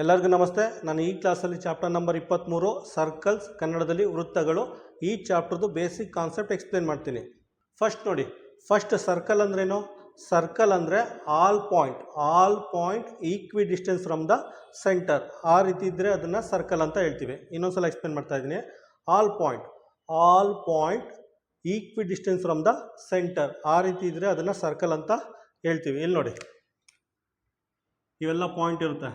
ಎಲ್ಲರಿಗೂ ನಮಸ್ತೆ. ನಾನು ಈ ಕ್ಲಾಸಲ್ಲಿ ಚಾಪ್ಟರ್ ನಂಬರ್ ಇಪ್ಪತ್ತ್ಮೂರು ಸರ್ಕಲ್ಸ್, ಕನ್ನಡದಲ್ಲಿ ವೃತ್ತಗಳು. ಈ ಚಾಪ್ಟರ್ದು ಬೇಸಿಕ್ ಕಾನ್ಸೆಪ್ಟ್ ಎಕ್ಸ್ಪ್ಲೇನ್ ಮಾಡ್ತೀನಿ. ಫಸ್ಟ್ ನೋಡಿ, ಫಸ್ಟ್ ಸರ್ಕಲ್ ಅಂದ್ರೇನು? ಸರ್ಕಲ್ ಅಂದರೆ all point all point equidistance from the centre. ಆ ರೀತಿ ಇದ್ದರೆ ಅದನ್ನು ಸರ್ಕಲ್ ಅಂತ ಹೇಳ್ತೀವಿ. ಇನ್ನೊಂದು ಸಲ ಎಕ್ಸ್ಪ್ಲೇನ್ ಮಾಡ್ತಾ ಇದ್ದೀನಿ. All point all point equidistance from the centre. ಆ ರೀತಿ ಇದ್ದರೆ ಅದನ್ನು ಸರ್ಕಲ್ ಅಂತ ಹೇಳ್ತೀವಿ. ಇಲ್ಲಿ ನೋಡಿ, ಇವೆಲ್ಲ ಪಾಯಿಂಟ್ ಇರುತ್ತೆ.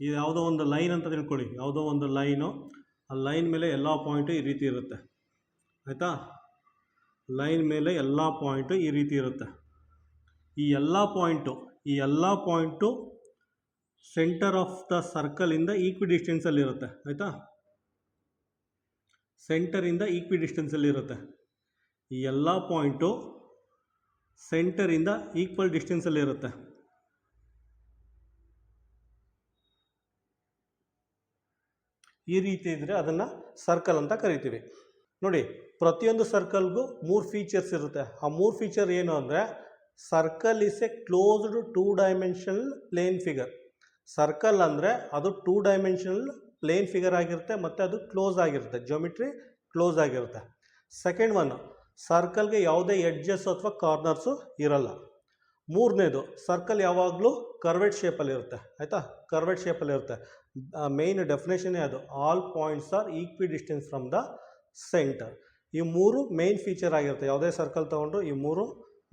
ಇದು ಯಾವುದೋ ಒಂದು ಲೈನ್ ಅಂತ ತಿಳ್ಕೊಳ್ಳಿ. ಯಾವುದೋ ಒಂದು ಲೈನು, ಆ ಲೈನ್ ಮೇಲೆ ಎಲ್ಲ ಪಾಯಿಂಟು ಈ ರೀತಿ ಇರುತ್ತೆ. ಆಯಿತಾ? ಲೈನ್ ಮೇಲೆ ಎಲ್ಲ ಪಾಯಿಂಟು ಈ ರೀತಿ ಇರುತ್ತೆ. ಈ ಎಲ್ಲ ಪಾಯಿಂಟು, ಈ ಎಲ್ಲ ಪಾಯಿಂಟು ಸೆಂಟರ್ ಆಫ್ ದ ಸರ್ಕಲಿಂದ ಈಕ್ವಿ ಡಿಸ್ಟೆನ್ಸಲ್ಲಿ ಇರುತ್ತೆ. ಆಯಿತಾ? ಸೆಂಟರಿಂದ ಈಕ್ವಿ ಡಿಸ್ಟೆನ್ಸಲ್ಲಿ ಇರುತ್ತೆ. ಈ ಎಲ್ಲ ಪಾಯಿಂಟು ಸೆಂಟರಿಂದ ಈಕ್ವಲ್ ಡಿಸ್ಟೆನ್ಸಲ್ಲಿ ಈ ರೀತಿ ಇದ್ದರೆ ಅದನ್ನು ಸರ್ಕಲ್ ಅಂತ ಕರಿತೀವಿ. ನೋಡಿ, ಪ್ರತಿಯೊಂದು ಸರ್ಕಲ್ಗೂ ಮೂರು ಫೀಚರ್ಸ್ ಇರುತ್ತೆ. ಆ ಮೂರು ಫೀಚರ್ ಏನು ಅಂದರೆ circle is a closed two dimensional plane figure circle ಅಂದರೆ ಅದು ಟೂ ಡೈಮೆನ್ಷನಲ್ ಪ್ಲೇನ್ ಫಿಗರ್ ಆಗಿರುತ್ತೆ, ಮತ್ತು ಅದು ಕ್ಲೋಸ್ ಆಗಿರುತ್ತೆ. ಜೊಮಿಟ್ರಿ ಕ್ಲೋಸ್ ಆಗಿರುತ್ತೆ. ಸೆಕೆಂಡ್ ಒನ್ ಸರ್ಕಲ್ಗೆ ಯಾವುದೇ ಎಡ್ಜಸ್ ಅಥವಾ ಕಾರ್ನರ್ಸು ಇರಲ್ಲ. ಮೂರನೇದು ಸರ್ಕಲ್ ಯಾವಾಗಲೂ ಕರ್ವೆಟ್ ಶೇಪಲ್ಲಿ ಇರುತ್ತೆ, ಆಯಿತಾ? ಕರ್ವೆಟ್ ಶೇಪಲ್ಲಿ ಇರುತ್ತೆ. ಮೇಯ್ನ್ ಡೆಫಿನೇಷನ್ನೇ ಅದು all points are equidistance from the centre ಈ ಮೂರು ಮೇಯ್ನ್ ಫೀಚರ್ ಆಗಿರುತ್ತೆ, ಯಾವುದೇ ಸರ್ಕಲ್ ತೊಗೊಂಡು ಈ ಮೂರು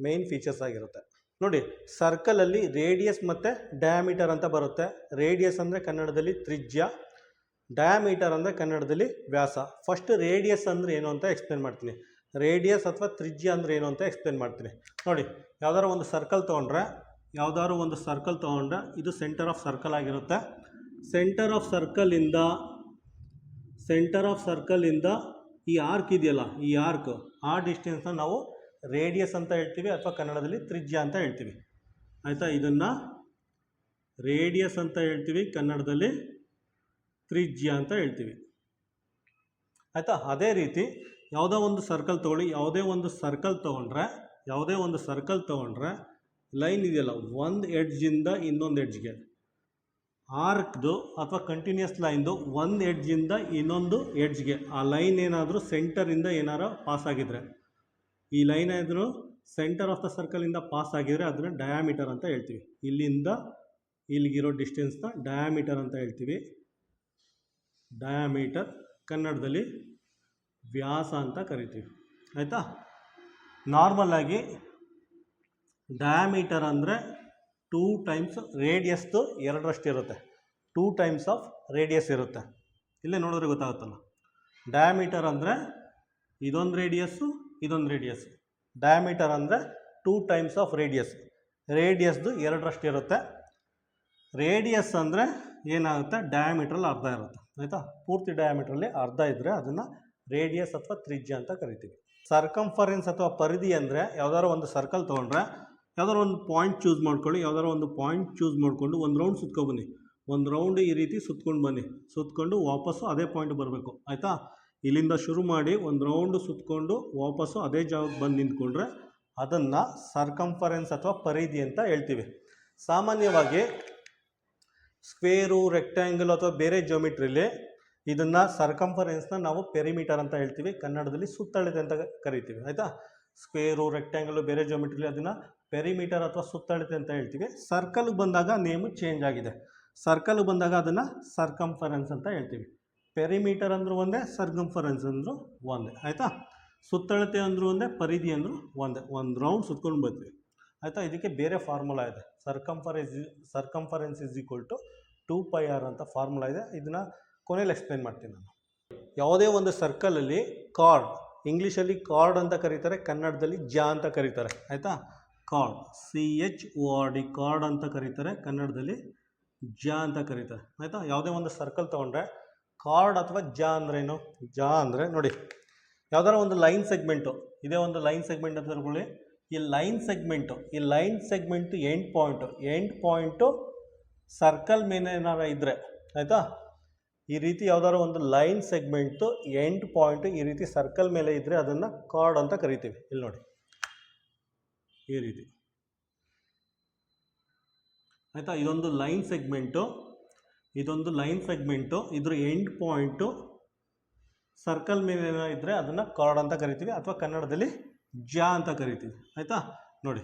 ಮೇಯ್ನ್ ಫೀಚರ್ಸ್ ಆಗಿರುತ್ತೆ. ನೋಡಿ ಸರ್ಕಲಲ್ಲಿ ರೇಡಿಯಸ್ ಮತ್ತು ಡಯಾಮೀಟರ್ ಅಂತ ಬರುತ್ತೆ. ರೇಡಿಯಸ್ ಅಂದರೆ ಕನ್ನಡದಲ್ಲಿ ತ್ರಿಜ್ಯ ಡಯಾಮೀಟರ್ ಅಂದರೆ ಕನ್ನಡದಲ್ಲಿ ವ್ಯಾಸ. ಫಸ್ಟ್ ರೇಡಿಯಸ್ ಅಂದರೆ ಏನು ಅಂತ ಎಕ್ಸ್ಪ್ಲೇನ್ ಮಾಡ್ತೀನಿ. ರೇಡಿಯಸ್ ಅಥವಾ ತ್ರಿಜ್ಯ ಅಂದರೆ ಏನು ಅಂತ ಎಕ್ಸ್ಪ್ಲೇನ್ ಮಾಡ್ತೀನಿ. ನೋಡಿ, ಯಾವ್ದಾದ್ರು ಒಂದು ಸರ್ಕಲ್ ತೊಗೊಂಡ್ರೆ, ಯಾವ್ದಾದ್ರು ಒಂದು ಸರ್ಕಲ್ ತೊಗೊಂಡ್ರೆ ಇದು ಸೆಂಟರ್ ಆಫ್ ಸರ್ಕಲ್ ಆಗಿರುತ್ತೆ. ಸೆಂಟರ್ ಆಫ್ ಸರ್ಕಲಿಂದ ಸೆಂಟರ್ ಆಫ್ ಸರ್ಕಲಿಂದ ಈ ಆರ್ಕ್ ಇದೆಯಲ್ಲ, ಈ ಆರ್ಕ್ ಆ ಡಿಸ್ಟೆನ್ಸ್ನ ನಾವು ರೇಡಿಯಸ್ ಅಂತ ಹೇಳ್ತೀವಿ ಅಥವಾ ಕನ್ನಡದಲ್ಲಿ ತ್ರಿಜ್ಯ ಅಂತ ಹೇಳ್ತೀವಿ. ಆಯಿತಾ? ಇದನ್ನು ರೇಡಿಯಸ್ ಅಂತ ಹೇಳ್ತೀವಿ, ಕನ್ನಡದಲ್ಲಿ ತ್ರಿಜ್ಯ ಅಂತ ಹೇಳ್ತೀವಿ. ಆಯಿತಾ? ಅದೇ ರೀತಿ ಯಾವುದೋ ಒಂದು ಸರ್ಕಲ್ ತೊಗೊಳ್ಳಿ, ಯಾವುದೇ ಒಂದು ಸರ್ಕಲ್ ತೊಗೊಂಡ್ರೆ, ಯಾವುದೇ ಒಂದು ಸರ್ಕಲ್ ತೊಗೊಂಡ್ರೆ ಲೈನ್ ಇದೆಯಲ್ಲ, ಒಂದು ಎಡ್ಜಿಂದ ಇನ್ನೊಂದು ಎಡ್ಜ್ಗೆ ಆರ್ಕ್ದು ಅಥವಾ ಕಂಟಿನ್ಯೂಸ್ ಲೈನ್ದು ಒಂದು ಎಡ್ಜಿಂದ ಇನ್ನೊಂದು ಎಡ್ಜ್ಗೆ ಆ ಲೈನ್ ಏನಾದರೂ ಸೆಂಟರಿಂದ ಏನಾರು ಪಾಸ್ ಆಗಿದ್ರೆ. ಈ ಲೈನ್ ಏನಾದರೂ ಸೆಂಟರ್ ಆಫ್ ದ ಸರ್ಕಲಿಂದ ಪಾಸ್ ಆಗಿದರೆ ಅದನ್ನು ಡಯಾಮೀಟರ್ ಅಂತ ಹೇಳ್ತೀವಿ. ಇಲ್ಲಿಂದ ಇಲ್ಲಿಗಿರೋ ಡಿಸ್ಟೆನ್ಸ್ನ ಡಯಾಮೀಟರ್ ಅಂತ ಹೇಳ್ತೀವಿ. ಡಯಾಮೀಟರ್ ಕನ್ನಡದಲ್ಲಿ ವ್ಯಾಸ ಅಂತ ಕರಿತೀವಿ, ಆಯಿತಾ? ನಾರ್ಮಲಾಗಿ ಡಯಾಮೀಟರ್ ಅಂದರೆ ಟೂ ಟೈಮ್ಸ್ ರೇಡಿಯಸ್ದು ಎರಡರಷ್ಟು ಇರುತ್ತೆ. ಟೂ ಟೈಮ್ಸ್ ಆಫ್ ರೇಡಿಯಸ್ ಇರುತ್ತೆ. ಇಲ್ಲೇ ನೋಡಿದ್ರೆ ಗೊತ್ತಾಗುತ್ತಲ್ಲ? ಡಯಾಮೀಟರ್ ಅಂದರೆ ಇದೊಂದು ರೇಡಿಯಸ್ಸು ಇದೊಂದು ರೇಡಿಯಸ್ ಡಯಾಮೀಟರ್ ಅಂದರೆ ಟೂ ಟೈಮ್ಸ್ ಆಫ್ ರೇಡಿಯಸ್ ರೇಡಿಯಸ್ದು ಎರಡರಷ್ಟು ಇರುತ್ತೆ. ರೇಡಿಯಸ್ ಅಂದರೆ ಏನಾಗುತ್ತೆ? ಡಯಾಮೀಟ್ರಲ್ಲಿ ಅರ್ಧ ಇರುತ್ತೆ, ಆಯಿತಾ? ಪೂರ್ತಿ ಡಯಾಮೀಟ್ರಲ್ಲಿ ಅರ್ಧ ಇದ್ದರೆ ಅದನ್ನು ರೇಡಿಯಸ್ ಅಥವಾ ತ್ರಿಜ್ಯ ಅಂತ ಕರಿತೀವಿ. ಸರ್ಕಂಫರೆನ್ಸ್ ಅಥವಾ ಪರಿಧಿ ಅಂದರೆ ಯಾವ್ದಾದ್ರು ಒಂದು ಸರ್ಕಲ್ ತೊಗೊಂಡ್ರೆ ಯಾವ್ದಾದ್ರು ಒಂದು ಪಾಯಿಂಟ್ ಚೂಸ್ ಮಾಡ್ಕೊಳ್ಳಿ ಯಾವ್ದಾರು ಒಂದು ಪಾಯಿಂಟ್ ಚೂಸ್ ಮಾಡಿಕೊಂಡು ಒಂದು ರೌಂಡ್ ಸುತ್ಕೊಬನ್ನಿ ಒಂದು ರೌಂಡ್ ಈ ರೀತಿ ಸುತ್ಕೊಂಡು ಬನ್ನಿ. ಸುತ್ಕೊಂಡು ವಾಪಸ್ಸು ಅದೇ ಪಾಯಿಂಟ್ ಬರಬೇಕು. ಆಯಿತಾ? ಇಲ್ಲಿಂದ ಶುರು ಮಾಡಿ ಒಂದು ರೌಂಡ್ ಸುತ್ಕೊಂಡು ವಾಪಸ್ಸು ಅದೇ ಜಾಗಕ್ಕೆ ಬಂದು ನಿಂತ್ಕೊಂಡ್ರೆ ಅದನ್ನು ಸರ್ಕಂಫರೆನ್ಸ್ ಅಥವಾ ಪರಿಧಿ ಅಂತ ಹೇಳ್ತೀವಿ. ಸಾಮಾನ್ಯವಾಗಿ ಸ್ಕ್ವೇರು ರೆಕ್ಟ್ಯಾಂಗಲ್ ಅಥವಾ ಬೇರೆ ಜೋಮಿಟ್ರಿಲಿ ಇದನ್ನು ಸರ್ಕಂಫರೆನ್ಸ್ನ ನಾವು ಪೆರಿಮೀಟರ್ ಅಂತ ಹೇಳ್ತೀವಿ. ಕನ್ನಡದಲ್ಲಿ ಸುತ್ತಳತೆ ಅಂತ ಕರಿತೀವಿ. ಆಯಿತಾ? ಸ್ಕ್ವೇರು ರೆಕ್ಟ್ಯಾಂಗಲು ಬೇರೆ ಜಿಯೋಮೆಟ್ರಿಲಿ ಅದನ್ನು ಪೆರಿಮೀಟರ್ ಅಥವಾ ಸುತ್ತಳತೆ ಅಂತ ಹೇಳ್ತೀವಿ. ಸರ್ಕಲ್ಗೆ ಬಂದಾಗ ನೇಮು ಚೇಂಜ್ ಆಗಿದೆ. ಸರ್ಕಲ್ಗೆ ಬಂದಾಗ ಅದನ್ನು ಸರ್ಕಂಫರೆನ್ಸ್ ಅಂತ ಹೇಳ್ತೀವಿ. ಪೆರಿಮೀಟರ್ ಅಂದರೂ ಒಂದೇ ಸರ್ಕಂಫರೆನ್ಸ್ ಅಂದರೂ ಒಂದೇ. ಆಯಿತಾ? ಸುತ್ತಳತೆ ಅಂದರೂ ಒಂದೇ, ಪರಿಧಿ ಅಂದರೂ ಒಂದೇ. ಒಂದು ರೌಂಡ್ ಸುತ್ಕೊಂಡು ಬರ್ತೀವಿ ಆಯಿತಾ? ಇದಕ್ಕೆ ಬೇರೆ ಫಾರ್ಮುಲಾ ಇದೆ. Circumference circumference is equal to two pi r ಅಂತ ಫಾರ್ಮುಲಾ ಇದೆ. ಇದನ್ನು ಕೊನೆಯಲ್ಲಿ ಎಕ್ಸ್ಪ್ಲೇನ್ ಮಾಡ್ತೀನಿ ನಾನು. ಯಾವುದೇ ಒಂದು ಸರ್ಕಲಲ್ಲಿ ಕಾರ್ಡ್ ಇಂಗ್ಲೀಷಲ್ಲಿ ಕಾರ್ಡ್ ಅಂತ ಕರೀತಾರೆ, ಕನ್ನಡದಲ್ಲಿ ಜ ಅಂತ ಕರೀತಾರೆ. ಆಯಿತಾ? Chord C H O R D chord ಅಂತ ಕರೀತಾರೆ, ಕನ್ನಡದಲ್ಲಿ ಜ ಅಂತ ಕರೀತಾರೆ. ಆಯಿತಾ? ಯಾವುದೇ ಒಂದು ಸರ್ಕಲ್ ತೊಗೊಂಡ್ರೆ ಕಾರ್ಡ್ ಅಥವಾ ಜ ಅಂದ್ರೇನು? ಜ ಅಂದರೆ ನೋಡಿ, ಯಾವ್ದಾರ ಒಂದು ಲೈನ್ ಸೆಗ್ಮೆಂಟು ಇದೇ ಒಂದು ಲೈನ್ ಸೆಗ್ಮೆಂಟ್ ಅಂತ ಈ ಲೈನ್ ಸೆಗ್ಮೆಂಟು ಈ line segment end point end point circle ಮೇಲೆ ಏನಾರ ಇದ್ದರೆ ಆಯಿತಾ? ಈ ರೀತಿ ಯಾವ್ದಾದ್ರು ಒಂದು ಲೈನ್ ಸೆಗ್ಮೆಂಟು, ಎಂಡ್ ಪಾಯಿಂಟು ಈ ರೀತಿ ಸರ್ಕಲ್ ಮೇಲೆ ಇದ್ದರೆ ಅದನ್ನು ಕಾರ್ಡ್ ಅಂತ ಕರಿತೀವಿ. ಇಲ್ಲಿ ನೋಡಿ. ಈ ರೀತಿ. ಆಯಿತಾ? ಇದೊಂದು ಲೈನ್ ಸೆಗ್ಮೆಂಟು, ಇದೊಂದು ಲೈನ್ ಸೆಗ್ಮೆಂಟು, ಇದ್ರ ಎಂಡ್ ಪಾಯಿಂಟು ಸರ್ಕಲ್ ಮೇಲೆ ಇದ್ದರೆ ಅದನ್ನು ಕಾರ್ಡ್ ಅಂತ ಕರಿತೀವಿ ಅಥವಾ ಕನ್ನಡದಲ್ಲಿ ಜಾ ಅಂತ ಕರಿತೀವಿ. ಆಯಿತಾ? ನೋಡಿ.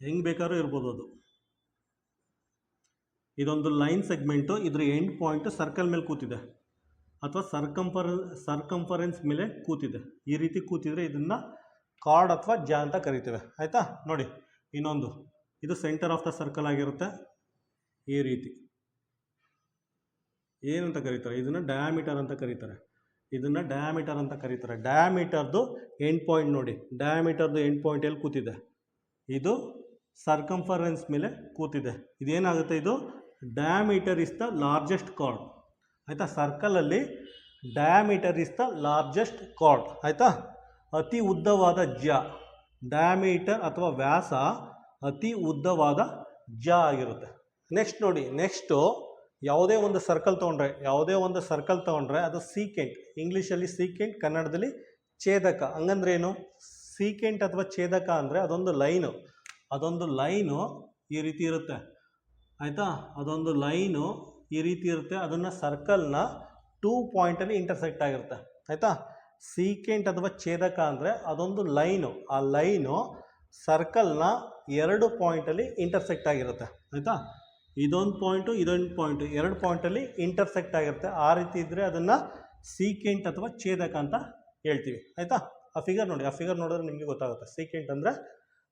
ಹೆಂಗೆ ಬೇಕಾದ್ರೂ ಇರ್ಬೋದು ಅದು. ಇದೊಂದು ಲೈನ್ ಸೆಗ್ಮೆಂಟು, ಇದ್ರ ಎಂಡ್ ಪಾಯಿಂಟು ಸರ್ಕಲ್ ಮೇಲೆ ಕೂತಿದೆ. ಅಥವಾ ಸರ್ಕಂಫರ್ ಸರ್ಕಂಫರೆನ್ಸ್ ಮೇಲೆ ಕೂತಿದೆ. ಈ ರೀತಿ ಕೂತಿದ್ರೆ ಇದನ್ನು ಕಾರ್ಡ್ ಅಥವಾ ಜಾ ಅಂತ ಕರಿತೇವೆ. ಆಯಿತಾ? ನೋಡಿ, ಇನ್ನೊಂದು. ಇದು ಸೆಂಟರ್ ಆಫ್ ದ ಸರ್ಕಲ್ ಆಗಿರುತ್ತೆ. ಈ ರೀತಿ. ಏನಂತ ಕರೀತಾರೆ? ಇದನ್ನು ಡಯಾಮೀಟರ್ ಅಂತ ಕರೀತಾರೆ. ಇದನ್ನು ಡಯಾಮೀಟರ್ ಅಂತ ಕರೀತಾರೆ. ಡಯಾಮೀಟರ್ದು ಎಂಡ್ ಪಾಯಿಂಟ್ ನೋಡಿ. ಡಯಾಮೀಟರ್ದು ಎಂಡ್ ಪಾಯಿಂಟ್ ಎಲ್ಲಿ ಕೂತಿದೆ? ಇದು ಸರ್ಕಂಫರೆನ್ಸ್ ಮೇಲೆ ಕೂತಿದೆ. ಇದೇನಾಗುತ್ತೆ ಇದು? Diameter is the largest chord ಆಯಿತಾ? ಸರ್ಕಲಲ್ಲಿ diameter is the largest chord ಆಯಿತಾ? ಅತಿ ಉದ್ದವಾದ ಜ. ಡಯಾಮೀಟರ್ ಅಥವಾ ವ್ಯಾಸ ಅತಿ ಉದ್ದವಾದ ಜ ಆಗಿರುತ್ತೆ. ನೆಕ್ಸ್ಟ್ ನೋಡಿ. ನೆಕ್ಸ್ಟು ಯಾವುದೇ ಒಂದು ಸರ್ಕಲ್ ತೊಗೊಂಡ್ರೆ, ಯಾವುದೇ ಒಂದು ಸರ್ಕಲ್ ತೊಗೊಂಡ್ರೆ ಅದು ಸೀಕೆಂಟ್ ಇಂಗ್ಲೀಷಲ್ಲಿ ಸೀಕೆಂಟ್ ಕನ್ನಡದಲ್ಲಿ ಛೇದಕ. ಹಂಗಂದ್ರೆ ಏನು ಸೀಕೆಂಟ್ ಅಥವಾ ಛೇದಕ ಅಂದರೆ ಅದೊಂದು ಲೈನು ಅದೊಂದು ಲೈನು ಈ ರೀತಿ ಇರುತ್ತೆ. ಆಯಿತಾ? ಅದೊಂದು ಲೈನು ಈ ರೀತಿ ಇರುತ್ತೆ. ಅದನ್ನು ಸರ್ಕಲ್ನ ಟೂ ಪಾಯಿಂಟಲ್ಲಿ ಇಂಟರ್ಸೆಕ್ಟ್ ಆಗಿರುತ್ತೆ. ಆಯಿತಾ? ಸೀಕೆಂಟ್ ಅಥವಾ ಛೇದಕ ಅಂದರೆ ಅದೊಂದು ಲೈನು. ಆ ಲೈನು ಸರ್ಕಲ್ನ ಎರಡು ಪಾಯಿಂಟಲ್ಲಿ ಇಂಟರ್ಸೆಕ್ಟ್ ಆಗಿರುತ್ತೆ. ಆಯಿತಾ? ಇದೊಂದು ಪಾಯಿಂಟು ಇದೊಂದು ಪಾಯಿಂಟು ಎರಡು ಪಾಯಿಂಟಲ್ಲಿ ಇಂಟರ್ಸೆಕ್ಟ್ ಆಗಿರುತ್ತೆ. ಆ ರೀತಿ ಇದ್ದರೆ ಅದನ್ನು ಸೀಕೆಂಟ್ ಅಥವಾ ಛೇದಕ ಅಂತ ಹೇಳ್ತೀವಿ. ಆಯಿತಾ? ಆ ಫಿಗರ್ ನೋಡಿ. ಆ ಫಿಗರ್ ನೋಡಿದ್ರೆ ನಿಮಗೆ ಗೊತ್ತಾಗುತ್ತೆ. ಸೀಕೆಂಟ್ ಅಂದರೆ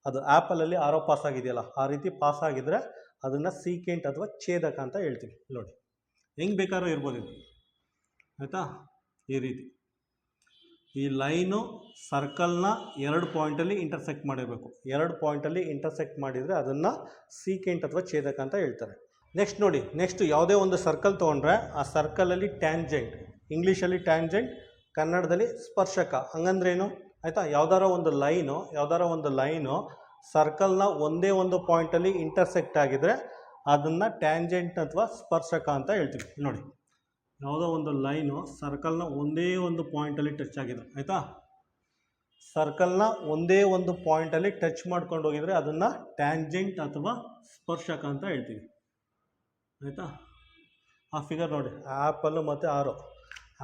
ಅದು ಆ್ಯಪಲಲ್ಲಿ ಆರೋ ಪಾಸ್ ಆಗಿದೆಯಲ್ಲ, ಆ ರೀತಿ ಪಾಸ್ ಆಗಿದ್ರೆ ಅದನ್ನು ಸೀಕೆಂಟ್ ಅಥವಾ ಛೇದಕ ಅಂತ ಹೇಳ್ತೀವಿ. ನೋಡಿ, ಹೆಂಗೆ ಬೇಕಾದ್ರೂ ಇರ್ಬೋದು ಇದು ಆಯಿತಾ? ಈ ರೀತಿ. ಈ ಲೈನು ಸರ್ಕಲ್ನ ಎರಡು ಪಾಯಿಂಟಲ್ಲಿ ಇಂಟರ್ಸೆಕ್ಟ್ ಮಾಡಿರಬೇಕು ಎರಡು ಪಾಯಿಂಟಲ್ಲಿ ಇಂಟರ್ಸೆಕ್ಟ್ ಮಾಡಿದರೆ ಅದನ್ನು ಸೀಕೆಂಟ್ ಅಥವಾ ಛೇದಕ ಅಂತ ಹೇಳ್ತಾರೆ. ನೆಕ್ಸ್ಟ್ ನೋಡಿ ನೆಕ್ಸ್ಟ್ ಯಾವುದೇ ಒಂದು ಸರ್ಕಲ್ ತೊಗೊಂಡ್ರೆ ಆ ಸರ್ಕಲಲ್ಲಿ ಟ್ಯಾಂಜೆಂಟ್ ಇಂಗ್ಲೀಷಲ್ಲಿ ಟ್ಯಾಂಜೆಂಟ್ ಕನ್ನಡದಲ್ಲಿ ಸ್ಪರ್ಶಕ, ಹಂಗಂದ್ರೇನು? ಆಯಿತಾ? ಯಾವ್ದಾರ ಒಂದು ಲೈನು ಯಾವ್ದಾರ ಒಂದು ಲೈನು ಸರ್ಕಲ್ನ ಒಂದೇ ಒಂದು ಪಾಯಿಂಟಲ್ಲಿ ಇಂಟರ್ಸೆಕ್ಟ್ ಆಗಿದ್ರೆ ಅದನ್ನು ಟ್ಯಾಂಜೆಂಟ್ ಅಥವಾ ಸ್ಪರ್ಶಕ ಅಂತ ಹೇಳ್ತೀವಿ. ನೋಡಿ, ಯಾವುದೋ ಒಂದು ಲೈನು ಸರ್ಕಲ್ನ ಒಂದೇ ಒಂದು ಪಾಯಿಂಟಲ್ಲಿ ಟಚ್ ಆಗಿದೆ. ಆಯಿತಾ? ಸರ್ಕಲ್ನ ಒಂದೇ ಒಂದು ಪಾಯಿಂಟಲ್ಲಿ ಟಚ್ ಮಾಡ್ಕೊಂಡು ಹೋಗಿದರೆ ಅದನ್ನು ಟ್ಯಾಂಜೆಂಟ್ ಅಥವಾ ಸ್ಪರ್ಶಕ ಅಂತ ಹೇಳ್ತೀವಿ. ಆಯಿತಾ? ಆ ಫಿಗರ್ ನೋಡಿ ಆ್ಯಪಲ್ಲು ಮತ್ತು ಆರೋ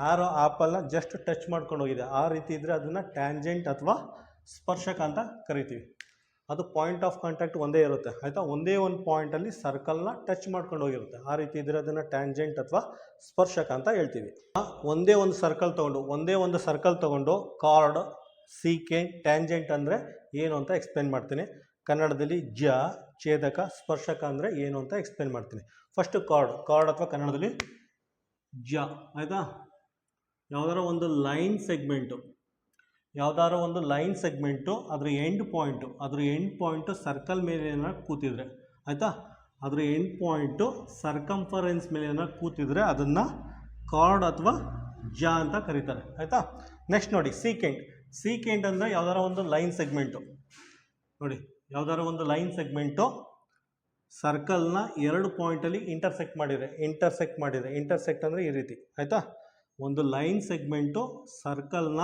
ಆರೋ ಆ್ಯಪಲ್ನ ಜಸ್ಟ್ ಟಚ್ ಮಾಡ್ಕೊಂಡು ಹೋಗಿದೆ. ಆ ರೀತಿ ಇದ್ದರೆ ಅದನ್ನು ಟ್ಯಾಂಜೆಂಟ್ ಅಥವಾ ಸ್ಪರ್ಶಕ ಅಂತ ಕರಿತೀವಿ. ಅದು ಪಾಯಿಂಟ್ ಆಫ್ ಕಾಂಟ್ಯಾಕ್ಟ್ ಒಂದೇ ಇರುತ್ತೆ. ಆಯಿತಾ? ಒಂದೇ ಒಂದು ಪಾಯಿಂಟಲ್ಲಿ ಸರ್ಕಲ್ನ ಟಚ್ ಮಾಡ್ಕೊಂಡು ಹೋಗಿರುತ್ತೆ. ಆ ರೀತಿ ಇದ್ರೆ ಅದನ್ನು ಟ್ಯಾಂಜೆಂಟ್ ಅಥವಾ ಸ್ಪರ್ಶಕ ಅಂತ ಹೇಳ್ತೀವಿ. ಒಂದೇ ಒಂದು ಸರ್ಕಲ್ ತೊಗೊಂಡು, ಒಂದೇ ಒಂದು ಸರ್ಕಲ್ ತೊಗೊಂಡು ಕಾರ್ಡ್ ಸೀಕೆಂಟ್ ಟ್ಯಾಂಜೆಂಟ್ ಅಂದರೆ ಏನು ಅಂತ ಎಕ್ಸ್ಪ್ಲೇನ್ ಮಾಡ್ತೀನಿ. ಕನ್ನಡದಲ್ಲಿ ಜ, ಛೇದಕ, ಸ್ಪರ್ಶಕ ಅಂದರೆ ಏನು ಅಂತ ಎಕ್ಸ್ಪ್ಲೇನ್ ಮಾಡ್ತೀನಿ. ಫಸ್ಟು ಕಾರ್ಡ್ ಕಾರ್ಡ್ ಅಥವಾ ಕನ್ನಡದಲ್ಲಿ ಜ, ಆಯಿತಾ? ಯಾವುದಾರ ಒಂದು ಲೈನ್ ಸೆಗ್ಮೆಂಟು ಯಾವ್ದಾರ ಒಂದು ಲೈನ್ ಸೆಗ್ಮೆಂಟು, ಅದ್ರ ಎಂಡ್ ಪಾಯಿಂಟು, ಅದ್ರ ಎಂಡ್ ಪಾಯಿಂಟು ಸರ್ಕಲ್ ಮೇಲೆ ಏನಾದ್ರು ಕೂತಿದ್ರೆ, ಆಯಿತಾ? ಅದ್ರ ಎಂಡ್ ಪಾಯಿಂಟು ಸರ್ಕಂಫರೆನ್ಸ್ ಮೇಲೆ ಏನಾದ್ರು ಕೂತಿದ್ರೆ ಅದನ್ನು ಕಾರ್ಡ್ ಅಥವಾ ಜ ಅಂತ ಕರೀತಾರೆ, ಆಯಿತಾ? ನೆಕ್ಸ್ಟ್ ನೋಡಿ ಸೀಕೆಂಡ್ ಸೀಕೆಂಡ್ ಅಂದರೆ ಯಾವ್ದಾರ ಒಂದು ಲೈನ್ ಸೆಗ್ಮೆಂಟು. ನೋಡಿ ಯಾವ್ದಾರ ಒಂದು ಲೈನ್ ಸೆಗ್ಮೆಂಟು ಸರ್ಕಲ್ನ ಎರಡು ಪಾಯಿಂಟಲ್ಲಿ ಇಂಟರ್ಸೆಕ್ಟ್ ಮಾಡಿದರೆ ಇಂಟರ್ಸೆಕ್ಟ್ ಮಾಡಿದರೆ ಇಂಟರ್ಸೆಕ್ಟ್ ಅಂದರೆ ಈ ರೀತಿ, ಆಯಿತಾ? ಒಂದು ಲೈನ್ ಸೆಗ್ಮೆಂಟು ಸರ್ಕಲ್ನ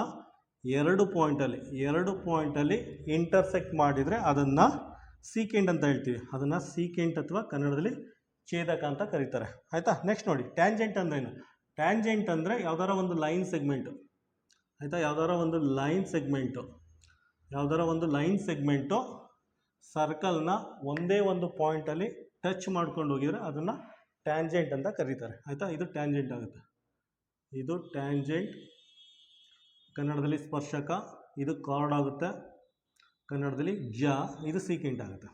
ಎರಡು ಪಾಯಿಂಟಲ್ಲಿ ಎರಡು ಪಾಯಿಂಟಲ್ಲಿ ಇಂಟರ್ಸೆಕ್ಟ್ ಮಾಡಿದರೆ ಅದನ್ನು ಸೀಕೆಂಟ್ ಅಂತ ಹೇಳ್ತೀವಿ. ಅದನ್ನು ಸೀಕೆಂಟ್ ಅಥವಾ ಕನ್ನಡದಲ್ಲಿ ಛೇದಕ ಅಂತ ಕರೀತಾರೆ. ಆಯಿತಾ? ನೆಕ್ಸ್ಟ್ ನೋಡಿ ಟ್ಯಾಂಜೆಂಟ್ ಅಂದ್ರೇನು? ಟ್ಯಾಂಜೆಂಟ್ ಅಂದರೆ ಯಾವ್ದಾರ ಒಂದು ಲೈನ್ ಸೆಗ್ಮೆಂಟು ಆಯಿತಾ? ಯಾವ್ದಾರ ಒಂದು ಲೈನ್ ಸೆಗ್ಮೆಂಟು ಯಾವ್ದಾರ ಒಂದು ಲೈನ್ ಸೆಗ್ಮೆಂಟು ಸರ್ಕಲ್ನ ಒಂದೇ ಒಂದು ಪಾಯಿಂಟಲ್ಲಿ ಟಚ್ ಮಾಡ್ಕೊಂಡು ಹೋಗಿದ್ರೆ ಅದನ್ನು ಟ್ಯಾಂಜೆಂಟ್ ಅಂತ ಕರೀತಾರೆ. ಆಯಿತಾ? ಇದು ಟ್ಯಾಂಜೆಂಟ್ ಆಗುತ್ತೆ. ಇದು ಟ್ಯಾಂಜೆಂಟ್ ಕನ್ನಡದಲ್ಲಿ ಸ್ಪರ್ಶಕ, ಇದು ಕಾರ್ಡ್ ಆಗುತ್ತೆ. ಕನ್ನಡದಲ್ಲಿ ಜ, ಇದು ಸೀಕೆಂಟ್ ಆಗುತ್ತೆ.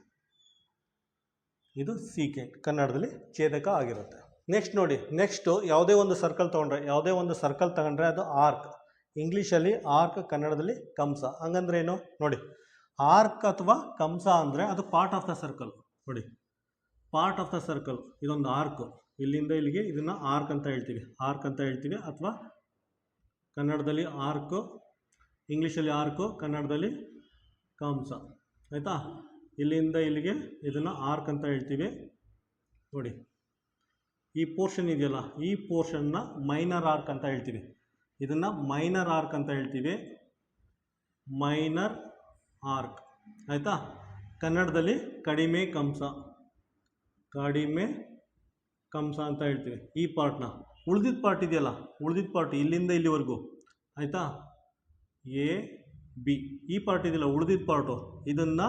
ಇದು ಸೀಕೆಂಟ್ ಕನ್ನಡದಲ್ಲಿ ಛೇದಕ ಆಗಿರುತ್ತೆ. ನೆಕ್ಸ್ಟ್ ನೋಡಿ ನೆಕ್ಸ್ಟು ಯಾವುದೇ ಒಂದು ಸರ್ಕಲ್ ತೊಗೊಂಡ್ರೆ, ಯಾವುದೇ ಒಂದು ಸರ್ಕಲ್ ತಗೊಂಡ್ರೆ ಅದು ಆರ್ಕ್ ಇಂಗ್ಲೀಷಲ್ಲಿ ಆರ್ಕ್ ಕನ್ನಡದಲ್ಲಿ ಕಂಸ. ಹಂಗಂದ್ರೆ ಏನು? ನೋಡಿ ಆರ್ಕ್ ಅಥವಾ ಕಂಸ ಅಂದರೆ ಅದು ಪಾರ್ಟ್ ಆಫ್ ದ ಸರ್ಕಲ್ ನೋಡಿ ಪಾರ್ಟ್ ಆಫ್ ದ ಸರ್ಕಲ್ ಇದೊಂದು ಆರ್ಕ್ ಇಲ್ಲಿಂದ ಇಲ್ಲಿಗೆ ಇದನ್ನು ಆರ್ಕ್ ಅಂತ ಹೇಳ್ತೀವಿ. ಆರ್ಕ್ ಅಂತ ಹೇಳ್ತೀವಿ ಅಥವಾ ಕನ್ನಡದಲ್ಲಿ ಆರ್ಕು, ಇಂಗ್ಲೀಷಲ್ಲಿ ಆರ್ಕು, ಕನ್ನಡದಲ್ಲಿ ಕಾಂಸ ಆಯಿತಾ? ಇಲ್ಲಿಂದ ಇಲ್ಲಿಗೆ ಇದನ್ನು ಆರ್ಕ್ ಅಂತ ಹೇಳ್ತೀವಿ. ನೋಡಿ, ಈ ಪೋರ್ಷನ್ ಇದೆಯಲ್ಲ, ಈ ಪೋರ್ಷನ್ನ ಮೈನರ್ ಆರ್ಕ್ ಅಂತ ಹೇಳ್ತೀವಿ. ಇದನ್ನು ಮೈನರ್ ಆರ್ಕ್ ಅಂತ ಹೇಳ್ತೀವಿ. ಮೈನರ್ ಆರ್ಕ್ ಆಯಿತಾ? ಕನ್ನಡದಲ್ಲಿ ಕಡಿಮೆ ಕಂಸ ಕಡಿಮೆ ಕಂಸ ಅಂತ ಹೇಳ್ತೀವಿ, ಈ ಪಾರ್ಟ್ನ ಉಳ್ದಿದ್ದ ಪಾರ್ಟ್ ಇದೆಯಲ್ಲ ಉಳಿದಿದ್ದ ಪಾರ್ಟ್ ಇಲ್ಲಿಂದ ಇಲ್ಲಿವರೆಗೂ, ಆಯಿತಾ? ಎ ಬಿ ಈ ಪಾರ್ಟ್ ಇದೆಯಲ್ಲ ಉಳಿದಿದ್ದ ಪಾರ್ಟು ಇದನ್ನು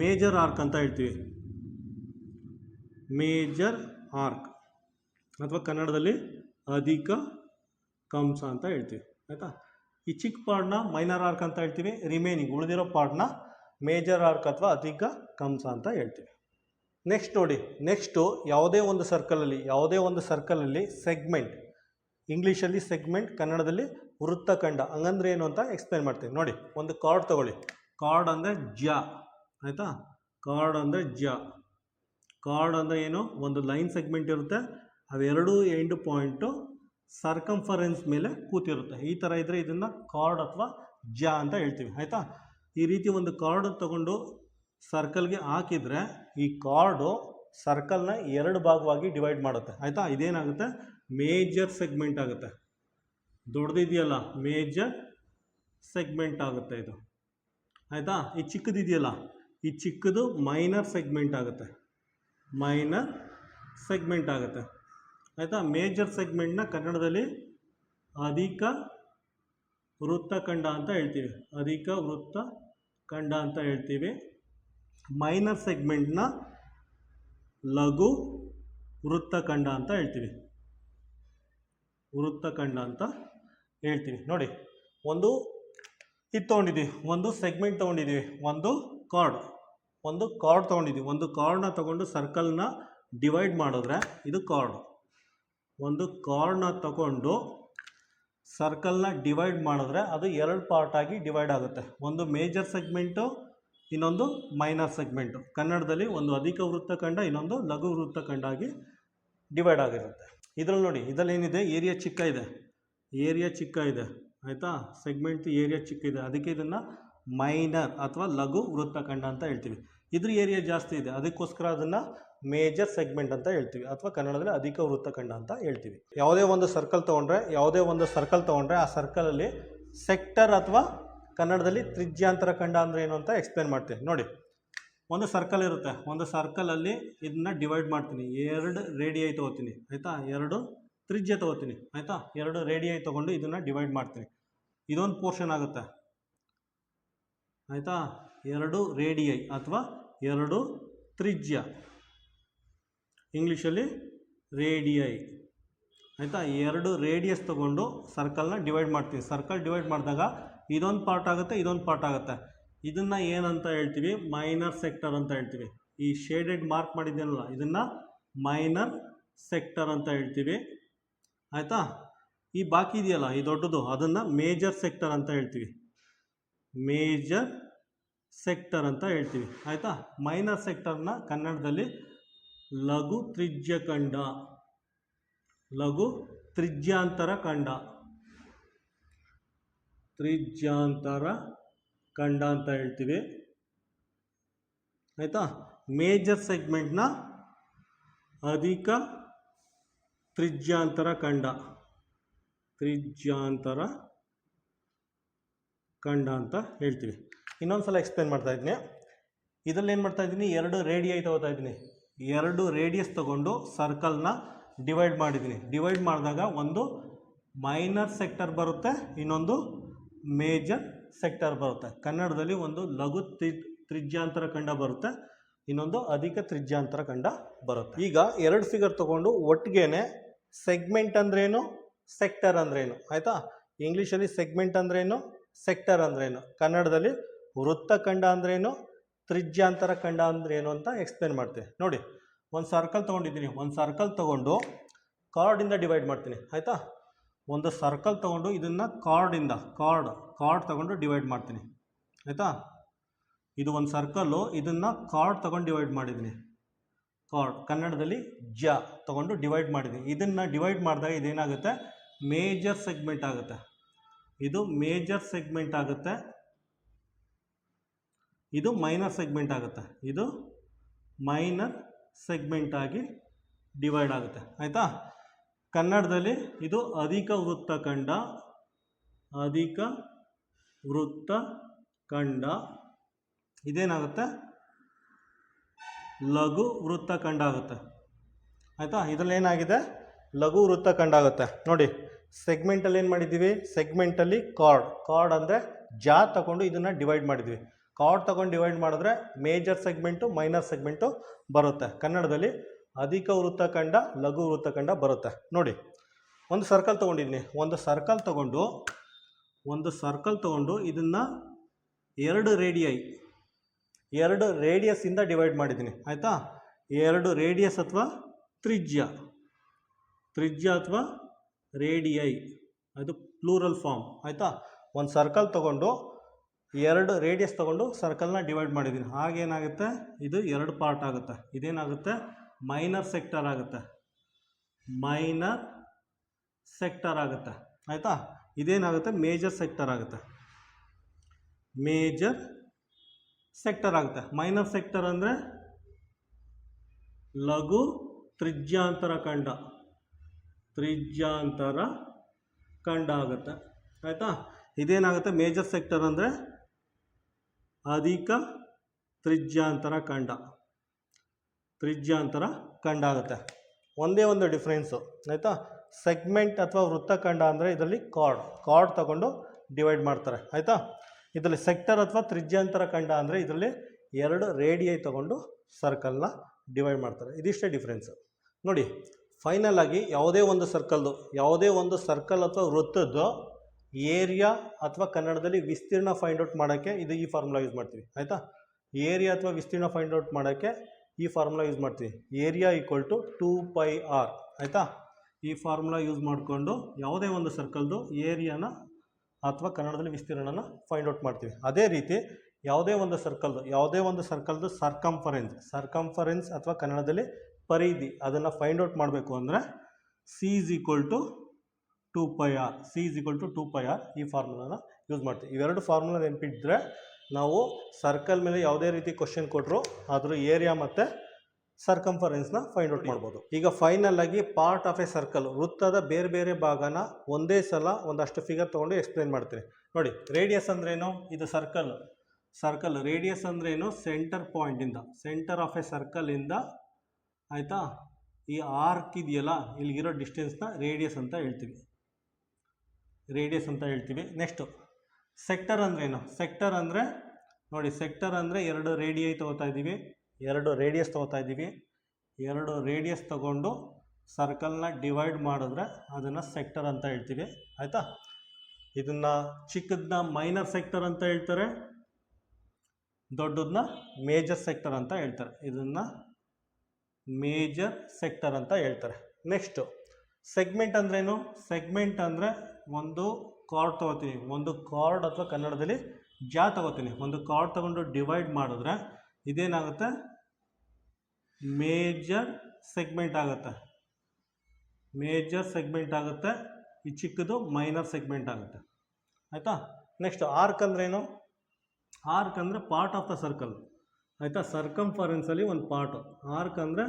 ಮೇಜರ್ ಆರ್ಕ್ ಅಂತ ಹೇಳ್ತೀವಿ. ಮೇಜರ್ ಆರ್ಕ್ ಅಥವಾ ಕನ್ನಡದಲ್ಲಿ ಅಧಿಕ ಕಂಸ ಅಂತ ಹೇಳ್ತೀವಿ, ಆಯಿತಾ? ಈ ಚಿಕ್ಕ ಪಾರ್ಟ್ನ ಮೈನರ್ ಆರ್ಕ್ ಅಂತ ಹೇಳ್ತೀವಿ. ರಿಮೈನಿಂಗ್ ಉಳಿದಿರೋ ಪಾರ್ಟ್ನ ಮೇಜರ್ ಆರ್ಕ್ ಅಥವಾ ಅಧಿಕ ಕಂಸ ಅಂತ ಹೇಳ್ತೀವಿ. ನೆಕ್ಸ್ಟ್ ನೋಡಿ ನೆಕ್ಸ್ಟು ಯಾವುದೇ ಒಂದು ಸರ್ಕಲಲ್ಲಿ ಯಾವುದೇ ಒಂದು ಸರ್ಕಲಲ್ಲಿ ಸೆಗ್ಮೆಂಟ್ ಇಂಗ್ಲೀಷಲ್ಲಿ ಸೆಗ್ಮೆಂಟ್ ಕನ್ನಡದಲ್ಲಿ ವೃತ್ತಖಂಡ, ಹಂಗಂದ್ರೆ ಏನು ಅಂತ ಎಕ್ಸ್ಪ್ಲೈನ್ ಮಾಡ್ತೀನಿ. ನೋಡಿ, ಒಂದು ಕಾರ್ಡ್ ತಗೊಳ್ಳಿ. ಕಾರ್ಡ್ ಅಂದರೆ ಜ, ಆಯಿತಾ? ಕಾರ್ಡ್ ಅಂದರೆ ಜ. ಕಾರ್ಡ್ ಅಂದರೆ ಏನು? ಒಂದು ಲೈನ್ ಸೆಗ್ಮೆಂಟ್ ಇರುತ್ತೆ. ಅವೆರಡೂ ಎಂಡ್ ಪಾಯಿಂಟು ಸರ್ಕಂಫರೆನ್ಸ್ ಮೇಲೆ ಕೂತಿರುತ್ತೆ. ಈ ಥರ ಇದ್ದರೆ ಇದನ್ನು ಕಾರ್ಡ್ ಅಥವಾ ಜ ಅಂತ ಹೇಳ್ತೀವಿ. ಆಯಿತಾ? ಈ ರೀತಿ ಒಂದು ಕಾರ್ಡ್ ತಗೊಂಡು ಸರ್ಕಲ್ಗೆ ಹಾಕಿದರೆ ಈ ಕಾರ್ಡು ಸರ್ಕಲ್ನ ಎರಡು ಭಾಗವಾಗಿ ಡಿವೈಡ್ ಮಾಡುತ್ತೆ. ಆಯಿತಾ? ಇದೇನಾಗುತ್ತೆ? ಮೇಜರ್ ಸೆಗ್ಮೆಂಟ್ ಆಗುತ್ತೆ. ದೊಡ್ಡದಿದೆಯಲ್ಲ, ಮೇಜರ್ ಸೆಗ್ಮೆಂಟ್ ಆಗುತ್ತೆ ಇದು. ಆಯಿತಾ? ಈ ಚಿಕ್ಕದಿದೆಯಲ್ಲ, ಈ ಚಿಕ್ಕದು ಮೈನರ್ ಸೆಗ್ಮೆಂಟ್ ಆಗುತ್ತೆ. ಮೈನರ್ ಸೆಗ್ಮೆಂಟ್ ಆಗುತ್ತೆ. ಆಯಿತಾ? ಮೇಜರ್ ಸೆಗ್ಮೆಂಟ್ನ ಕನ್ನಡದಲ್ಲಿ ಅಧಿಕ ವೃತ್ತಖಂಡ ಅಂತ ಹೇಳ್ತೀವಿ. ಅಧಿಕ ವೃತ್ತಖಂಡ ಅಂತ ಹೇಳ್ತೀವಿ. ಮೈನರ್ ಸೆಗ್ಮೆಂಟ್ನ ಲಘು ವೃತ್ತಖಂಡ ಅಂತ ಹೇಳ್ತೀವಿ. ವೃತ್ತಖಂಡ ಅಂತ ಹೇಳ್ತೀವಿ ನೋಡಿ, ಒಂದು ಇದು ತೊಗೊಂಡಿದ್ದೀವಿ ಒಂದು ಸೆಗ್ಮೆಂಟ್ ತೊಗೊಂಡಿದ್ದೀವಿ ಒಂದು ಕಾರ್ಡ್ ಒಂದು ಕಾರ್ಡ್ ತೊಗೊಂಡಿದ್ದೀವಿ ಒಂದು ಕಾರ್ಡ್ನ ತೊಗೊಂಡು ಸರ್ಕಲ್ನ ಡಿವೈಡ್ ಮಾಡಿದ್ರೆ ಇದು ಕಾರ್ಡ್ ಒಂದು ಕಾರ್ಡ್ನ ತಗೊಂಡು ಸರ್ಕಲ್ನ ಡಿವೈಡ್ ಮಾಡಿದ್ರೆ ಅದು ಎರಡು ಪಾರ್ಟಾಗಿ ಡಿವೈಡ್ ಆಗುತ್ತೆ. ಒಂದು ಮೇಜರ್ ಸೆಗ್ಮೆಂಟು ಇನ್ನೊಂದು ಮೈನರ್ ಸೆಗ್ಮೆಂಟು ಕನ್ನಡದಲ್ಲಿ ಒಂದು ಅಧಿಕ ವೃತ್ತಖಂಡ ಇನ್ನೊಂದು ಲಘು ವೃತ್ತಖಂಡ ಆಗಿ ಡಿವೈಡ್ ಆಗಿರುತ್ತೆ. ಇದರಲ್ಲಿ ನೋಡಿ, ಇದರಲ್ಲಿ ಏನಿದೆ? ಏರಿಯಾ ಚಿಕ್ಕ ಇದೆ. ಏರಿಯಾ ಚಿಕ್ಕ ಇದೆ. ಆಯಿತಾ? ಸೆಗ್ಮೆಂಟ್ ಏರಿಯಾ ಚಿಕ್ಕ ಇದೆ. ಅದಕ್ಕೆ ಇದನ್ನು ಮೈನರ್ ಅಥವಾ ಲಘು ವೃತ್ತಖಂಡ ಅಂತ ಹೇಳ್ತೀವಿ. ಇದ್ರ ಏರಿಯಾ ಜಾಸ್ತಿ ಇದೆ. ಅದಕ್ಕೋಸ್ಕರ ಅದನ್ನು ಮೇಜರ್ ಸೆಗ್ಮೆಂಟ್ ಅಂತ ಹೇಳ್ತೀವಿ. ಅಥವಾ ಕನ್ನಡದಲ್ಲಿ ಅಧಿಕ ವೃತ್ತಖಂಡ ಅಂತ ಹೇಳ್ತೀವಿ. ಯಾವುದೇ ಒಂದು ಸರ್ಕಲ್ ತೊಗೊಂಡ್ರೆ, ಯಾವುದೇ ಒಂದು ಸರ್ಕಲ್ ತೊಗೊಂಡ್ರೆ ಆ ಸರ್ಕಲಲ್ಲಿ ಸೆಕ್ಟರ್ ಅಥವಾ ಕನ್ನಡದಲ್ಲಿ ತ್ರಿಜ್ಯಾಂತರ ಖಂಡ ಅಂದರೆ ಏನು ಅಂತ ಎಕ್ಸ್ಪ್ಲೇನ್ ಮಾಡ್ತೀನಿ. ನೋಡಿ, ಒಂದು ಸರ್ಕಲ್ ಇರುತ್ತೆ. ಒಂದು ಸರ್ಕಲಲ್ಲಿ ಇದನ್ನ ಡಿವೈಡ್ ಮಾಡ್ತೀನಿ. ಎರಡು ರೇಡಿಯೈ ತೊಗೋತೀನಿ. ಆಯಿತಾ? ಎರಡು ತ್ರಿಜ್ಯ ತೊಗೋತೀನಿ. ಆಯಿತಾ? ಎರಡು ರೇಡಿಯೈ ತೊಗೊಂಡು ಇದನ್ನು ಡಿವೈಡ್ ಮಾಡ್ತೀನಿ. ಇದೊಂದು ಪೋರ್ಷನ್ ಆಗುತ್ತೆ. ಆಯಿತಾ? ಎರಡು ರೇಡಿಯೈ ಅಥವಾ ಎರಡು ತ್ರಿಜ್ಯ. ಇಂಗ್ಲೀಷಲ್ಲಿ ರೇಡಿಯೈ ಆಯಿತಾ? ಎರಡು ರೇಡಿಯಸ್ ತೊಗೊಂಡು ಸರ್ಕಲ್ನ ಡಿವೈಡ್ ಮಾಡ್ತೀನಿ. ಸರ್ಕಲ್ ಡಿವೈಡ್ ಮಾಡಿದಾಗ ಇದೊಂದು ಪಾರ್ಟ್ ಆಗುತ್ತೆ, ಇದೊಂದು ಪಾರ್ಟ್ ಆಗುತ್ತೆ. ಇದನ್ನು ಏನಂತ ಹೇಳ್ತೀವಿ? ಮೈನರ್ ಸೆಕ್ಟರ್ ಅಂತ ಹೇಳ್ತೀವಿ. ಈ ಶೇಡೆಡ್ ಮಾರ್ಕ್ ಮಾಡಿದ್ದೇನಲ್ಲ, ಇದನ್ನು ಮೈನರ್ ಸೆಕ್ಟರ್ ಅಂತ ಹೇಳ್ತೀವಿ. ಆಯಿತಾ? ಈ ಬಾಕಿ ಇದೆಯಲ್ಲ, ಈ ದೊಡ್ಡದು, ಅದನ್ನು ಮೇಜರ್ ಸೆಕ್ಟರ್ ಅಂತ ಹೇಳ್ತೀವಿ. ಮೇಜರ್ ಸೆಕ್ಟರ್ ಅಂತ ಹೇಳ್ತೀವಿ. ಆಯಿತಾ? ಮೈನರ್ ಸೆಕ್ಟರ್ನ ಕನ್ನಡದಲ್ಲಿ ಲಘು ತ್ರಿಜ್ಯ ಖಂಡ. ಲಘು ತ್ರಿಜ್ಯಾಂತರ ಖಂಡ. ತ್ರಿಜ್ಯಾಂತರ ಖಂಡ ಅಂತ ಹೇಳ್ತೀವಿ. ಆಯಿತಾ? ಮೇಜರ್ ಸೆಗ್ಮೆಂಟ್ನ ಅಧಿಕ ತ್ರಿಜ್ಯಾಂತರ ಖಂಡ. ತ್ರಿಜ್ಯಾಂತರ ಖಂಡ ಅಂತ ಹೇಳ್ತೀವಿ. ಇನ್ನೊಂದು ಸಲ ಎಕ್ಸ್ಪ್ಲೇನ್ ಮಾಡ್ತಾ ಇದ್ದೀನಿ. ಇದರಲ್ಲಿ ಏನು ಮಾಡ್ತಾ ಇದ್ದೀನಿ? ಎರಡು ರೇಡಿಯೈ ತಗೋತಾ ಇದ್ದೀನಿ. ಎರಡು ರೇಡಿಯಸ್ ತಗೊಂಡು ಸರ್ಕಲ್ನ ಡಿವೈಡ್ ಮಾಡಿದ್ದೀನಿ. ಡಿವೈಡ್ ಮಾಡಿದಾಗ ಒಂದು ಮೈನರ್ ಸೆಕ್ಟರ್ ಬರುತ್ತೆ, ಇನ್ನೊಂದು ಮೇಜರ್ ಸೆಕ್ಟರ್ ಬರುತ್ತೆ. ಕನ್ನಡದಲ್ಲಿ ಒಂದು ಲಘು ತ್ರಿ, ತ್ರಿಜ್ಯಾಂತರ ಖಂಡ ಬರುತ್ತೆ. ಇನ್ನೊಂದು ಅಧಿಕ ತ್ರಿಜ್ಯಾಂತರ ಖಂಡ ಬರುತ್ತೆ. ಈಗ ಎರಡು ಫಿಗರ್ ತಗೊಂಡು ಒಟ್ಟಿಗೆನೆ ಸೆಗ್ಮೆಂಟ್ ಅಂದ್ರೇನು? ಸೆಕ್ಟರ್ ಅಂದ್ರೇನು? ಆಯಿತಾ? ಇಂಗ್ಲೀಷಲ್ಲಿ ಸೆಗ್ಮೆಂಟ್ ಅಂದ್ರೇನು? ಸೆಕ್ಟರ್ ಅಂದ್ರೇನು? ಕನ್ನಡದಲ್ಲಿ ವೃತ್ತಖಂಡ ಅಂದ್ರೇನು? ತ್ರಿಜ್ಯಾಂತರ ಖಂಡ ಅಂದ್ರೇನು ಅಂತ ಎಕ್ಸ್ಪ್ಲೇನ್ ಮಾಡ್ತೀನಿ. ನೋಡಿ, ಒಂದು ಸರ್ಕಲ್ ತೊಗೊಂಡಿದ್ದೀನಿ. ಒಂದು ಸರ್ಕಲ್ ತೊಗೊಂಡು ಕಾರ್ಡಿಂದ ಡಿವೈಡ್ ಮಾಡ್ತೀನಿ. ಆಯಿತಾ? ಒಂದು ಸರ್ಕಲ್ ತೊಗೊಂಡು ಇದನ್ನು ಕಾರ್ಡಿಂದ ಕಾರ್ಡ್ ಕಾರ್ಡ್ ತೊಗೊಂಡು ಡಿವೈಡ್ ಮಾಡ್ತೀನಿ. ಆಯಿತಾ? ಇದು ಒಂದು ಸರ್ಕಲ್ಲು ಇದನ್ನು ಕಾರ್ಡ್ ತೊಗೊಂಡು ಡಿವೈಡ್ ಮಾಡಿದ್ದೀನಿ. ಕಾರ್ಡ್ ಕನ್ನಡದಲ್ಲಿ ಜ ತೊಗೊಂಡು ಡಿವೈಡ್ ಮಾಡಿದ್ದೀನಿ. ಇದನ್ನು ಡಿವೈಡ್ ಮಾಡಿದಾಗ ಇದೇನಾಗುತ್ತೆ? ಮೇಜರ್ ಸೆಗ್ಮೆಂಟ್ ಆಗುತ್ತೆ. ಇದು ಮೇಜರ್ ಸೆಗ್ಮೆಂಟ್ ಆಗುತ್ತೆ. ಇದು ಮೈನರ್ ಸೆಗ್ಮೆಂಟ್ ಆಗುತ್ತೆ. ಇದು ಮೈನರ್ ಸೆಗ್ಮೆಂಟ್ ಆಗಿ ಡಿವೈಡ್ ಆಗುತ್ತೆ. ಆಯಿತಾ? ಕನ್ನಡದಲ್ಲಿ ಇದು ಅಧಿಕ ವೃತ್ತಖಂಡ ಅಧಿಕ ವೃತ್ತ ಖಂಡ. ಇದೇನಾಗುತ್ತೆ? ಲಘು ವೃತ್ತಖಂಡ ಆಗುತ್ತೆ. ಆಯಿತಾ? ಇದರಲ್ಲಿ ಏನಾಗಿದೆ? ಲಘು ವೃತ್ತ ಕಂಡಾಗುತ್ತೆ ನೋಡಿ ಸೆಗ್ಮೆಂಟಲ್ಲಿ ಏನು ಮಾಡಿದ್ದೀವಿ? ಸೆಗ್ಮೆಂಟಲ್ಲಿ ಕಾರ್ಡ್ ಕಾರ್ಡ್ ಅಂದರೆ ಜಾ ತಗೊಂಡು ಇದನ್ನು ಡಿವೈಡ್ ಮಾಡಿದ್ವಿ. ಕಾರ್ಡ್ ತಗೊಂಡು ಡಿವೈಡ್ ಮಾಡಿದ್ರೆ ಮೇಜರ್ ಸೆಗ್ಮೆಂಟು ಮೈನರ್ ಸೆಗ್ಮೆಂಟು ಬರುತ್ತೆ. ಕನ್ನಡದಲ್ಲಿ ಅಧಿಕ ವೃತ್ತಖಂಡ ಲಘು ವೃತ್ತಖಂಡ ಬರುತ್ತೆ. ನೋಡಿ, ಒಂದು ಸರ್ಕಲ್ ತೊಗೊಂಡಿದ್ದೀನಿ ಒಂದು ಸರ್ಕಲ್ ತಗೊಂಡು, ಒಂದು ಸರ್ಕಲ್ ತೊಗೊಂಡು ಇದನ್ನು ಎರಡು ರೇಡಿಯೈ, ಎರಡು ರೇಡಿಯಸ್ಸಿಂದ ಡಿವೈಡ್ ಮಾಡಿದ್ದೀನಿ ಆಯಿತಾ? ಎರಡು ರೇಡಿಯಸ್ ಅಥವಾ ತ್ರಿಜ್ಯ ತ್ರಿಜ್ಯ ಅಥವಾ ರೇಡಿಯೈ, ಅದು ಪ್ಲೂರಲ್ ಫಾರ್ಮ್. ಆಯಿತಾ? ಒಂದು ಸರ್ಕಲ್ ತಗೊಂಡು, ಎರಡು ರೇಡಿಯಸ್ ತೊಗೊಂಡು ಸರ್ಕಲ್ನ ಡಿವೈಡ್ ಮಾಡಿದ್ದೀನಿ ಹಾಗೇನಾಗುತ್ತೆ? ಇದು ಎರಡು ಪಾರ್ಟ್ ಆಗುತ್ತೆ. ಇದೇನಾಗುತ್ತೆ? ಮೈನರ್ ಸೆಕ್ಟರ್ ಆಗುತ್ತೆ. ಮೈನರ್ ಸೆಕ್ಟರ್ ಆಗುತ್ತೆ. ಆಯಿತಾ? ಇದೇನಾಗುತ್ತೆ? ಮೇಜರ್ ಸೆಕ್ಟರ್ ಆಗುತ್ತೆ. ಮೇಜರ್ ಸೆಕ್ಟರ್ ಆಗುತ್ತೆ. ಮೈನರ್ ಸೆಕ್ಟರ್ ಅಂದರೆ ಲಘು ತ್ರಿಜ್ಯಾಂತರ ಖಂಡ. ತ್ರಿಜ್ಯಾಂತರ ಖಂಡ ಆಗುತ್ತೆ. ಆಯಿತಾ? ಇದೇನಾಗುತ್ತೆ? ಮೇಜರ್ ಸೆಕ್ಟರ್ ಅಂದರೆ ಅಧಿಕ ತ್ರಿಜ್ಯಾಂತರ ಖಂಡ. ತ್ರಿಜ್ಯಾಂತರ ಖಂಡ ಆಗುತ್ತೆ. ಒಂದೇ ಒಂದು ಡಿಫ್ರೆನ್ಸು ಆಯಿತಾ? ಸೆಗ್ಮೆಂಟ್ ಅಥವಾ ವೃತ್ತಖಂಡ ಅಂದರೆ ಇದರಲ್ಲಿ ಕಾರ್ಡ್ ಕಾರ್ಡ್ ತಗೊಂಡು ಡಿವೈಡ್ ಮಾಡ್ತಾರೆ, ಆಯಿತಾ? ಇದರಲ್ಲಿ ಸೆಕ್ಟರ್ ಅಥವಾ ತ್ರಿಜ್ಯಾಂತರ ಖಂಡ ಅಂದರೆ ಇದರಲ್ಲಿ ಎರಡು ರೇಡಿಯೈ ತಗೊಂಡು ಸರ್ಕಲ್ನ ಡಿವೈಡ್ ಮಾಡ್ತಾರೆ. ಇದಿಷ್ಟೇ ಡಿಫ್ರೆನ್ಸು ನೋಡಿ ಫೈನಲ್ ಆಗಿ ಯಾವುದೇ ಒಂದು ಸರ್ಕಲ್ದು ಯಾವುದೇ ಒಂದು ಸರ್ಕಲ್ ಅಥವಾ ವೃತ್ತದ್ದು ಏರಿಯಾ ಅಥವಾ ಕನ್ನಡದಲ್ಲಿ ವಿಸ್ತೀರ್ಣ ಫೈಂಡ್ ಔಟ್ ಮಾಡೋಕ್ಕೆ ಇದು ಈ ಫಾರ್ಮುಲಾ ಯೂಸ್ ಮಾಡ್ತೀವಿ, ಆಯಿತಾ? ಏರಿಯಾ ಅಥವಾ ವಿಸ್ತೀರ್ಣ ಫೈಂಡ್ ಔಟ್ ಮಾಡೋಕ್ಕೆ ಈ ಫಾರ್ಮುಲಾ ಯೂಸ್ ಮಾಡ್ತೀವಿ. Area equal to two pi R ಆಯಿತಾ? ಈ ಫಾರ್ಮುಲಾ ಯೂಸ್ ಮಾಡಿಕೊಂಡು ಯಾವುದೇ ಒಂದು ಸರ್ಕಲ್ದು ಏರಿಯಾನ ಅಥವಾ ಕನ್ನಡದಲ್ಲಿ ವಿಸ್ತೀರ್ಣನ ಫೈಂಡ್ ಔಟ್ ಮಾಡ್ತೀವಿ. ಅದೇ ರೀತಿ ಯಾವುದೇ ಒಂದು ಸರ್ಕಲ್ದು ಯಾವುದೇ ಒಂದು ಸರ್ಕಲ್ದು ಸರ್ಕಂಫರೆನ್ಸ್ ಸರ್ಕಂಫರೆನ್ಸ್ ಅಥವಾ ಕನ್ನಡದಲ್ಲಿ ಪರಿಧಿ ಅದನ್ನು ಫೈಂಡ್ ಔಟ್ ಮಾಡಬೇಕು ಅಂದರೆ C is equal to two pi R C is equal to two pi R ಈ ಫಾರ್ಮುಲಾನ ಯೂಸ್ ಮಾಡ್ತೀವಿ. ಇವೆರಡು ಫಾರ್ಮುಲಾ ನೆನಪಿಟ್ಟಿದ್ರೆ ನಾವು ಸರ್ಕಲ್ ಮೇಲೆ ಯಾವುದೇ ರೀತಿ ಕ್ವಶನ್ ಕೊಟ್ಟರು ಅದರ ಏರಿಯಾ ಮತ್ತು ಸರ್ಕಂಫರೆನ್ಸ್ನ ಫೈಂಡ್ ಔಟ್ ಮಾಡ್ಬೋದು. ಈಗ ಫೈನಲ್ ಆಗಿ ಪಾರ್ಟ್ ಆಫ್ ಎ ಸರ್ಕಲ್ ವೃತ್ತದ ಬೇರೆ ಬೇರೆ ಭಾಗನ ಒಂದೇ ಸಲ ಒಂದಷ್ಟು ಫಿಗರ್ ತೊಗೊಂಡು ಎಕ್ಸ್ಪ್ಲೇನ್ ಮಾಡ್ತೀನಿ. ನೋಡಿ ರೇಡಿಯಸ್ ಅಂದ್ರೇನು? ಇದು ಸರ್ಕಲ್ ಸರ್ಕಲ್ ರೇಡಿಯಸ್ ಅಂದ್ರೇನು? ಸೆಂಟರ್ ಪಾಯಿಂಟಿಂದ ಸೆಂಟರ್ ಆಫ್ ಎ ಸರ್ಕಲಿಂದ ಆಯಿತಾ? ಈ ಆರ್ಕ್ ಇದೆಯಲ್ಲ, ಇಲ್ಲಿಗಿರೋ ಡಿಸ್ಟೆನ್ಸ್ನ ರೇಡಿಯಸ್ ಅಂತ ಹೇಳ್ತೀವಿ. ರೇಡಿಯಸ್ ಅಂತ ಹೇಳ್ತೀವಿ. ನೆಕ್ಸ್ಟು ಸೆಕ್ಟರ್ ಅಂದ್ರೇನು ಸೆಕ್ಟರ್ ಅಂದರೆ, ನೋಡಿ ಸೆಕ್ಟರ್ ಅಂದರೆ ಎರಡು ರೇಡಿಯೈ ತಗೋತಾ ಇದ್ದೀವಿ. ಎರಡು ರೇಡಿಯಸ್ ತಗೋತಾ ಇದ್ದೀವಿ. ಎರಡು ರೇಡಿಯಸ್ ತಗೊಂಡು ಸರ್ಕಲ್ನ ಡಿವೈಡ್ ಮಾಡಿದ್ರೆ ಅದನ್ನು ಸೆಕ್ಟರ್ ಅಂತ ಹೇಳ್ತೀವಿ. ಆಯಿತಾ? ಇದನ್ನು ಚಿಕ್ಕದನ್ನ ಮೈನರ್ ಸೆಕ್ಟರ್ ಅಂತ ಹೇಳ್ತಾರೆ ದೊಡ್ಡದನ್ನ ಮೇಜರ್ ಸೆಕ್ಟರ್ ಅಂತ ಹೇಳ್ತಾರೆ. ಇದನ್ನು ಮೇಜರ್ ಸೆಕ್ಟರ್ ಅಂತ ಹೇಳ್ತಾರೆ. ನೆಕ್ಸ್ಟು ಸೆಗ್ಮೆಂಟ್ ಅಂದ್ರೇನು ಸೆಗ್ಮೆಂಟ್ ಅಂದರೆ ಒಂದು ಕಾರ್ಡ್ ತೊಗೋತೀನಿ. ಒಂದು ಕಾರ್ಡ್ ಅಥವಾ ಕನ್ನಡದಲ್ಲಿ ಜಾ ತೊಗೋತೀನಿ. ಒಂದು ಕಾರ್ಡ್ ತೊಗೊಂಡು ಡಿವೈಡ್ ಮಾಡಿದ್ರೆ ಇದೇನಾಗುತ್ತೆ? ಮೇಜರ್ ಸೆಗ್ಮೆಂಟ್ ಆಗುತ್ತೆ. ಮೇಜರ್ ಸೆಗ್ಮೆಂಟ್ ಆಗುತ್ತೆ. ಈ ಚಿಕ್ಕದು ಮೈನರ್ ಸೆಗ್ಮೆಂಟ್ ಆಗುತ್ತೆ. ಆಯಿತಾ? ನೆಕ್ಸ್ಟ್ ಆರ್ಕ್ ಅಂದ್ರೇನು ಆರ್ಕ್ ಅಂದರೆ ಪಾರ್ಟ್ ಆಫ್ ದ ಸರ್ಕಲ್. ಆಯಿತಾ? ಸರ್ಕಂಫರೆನ್ಸಲ್ಲಿ ಒಂದು ಪಾರ್ಟು. ಆರ್ಕ್ ಅಂದರೆ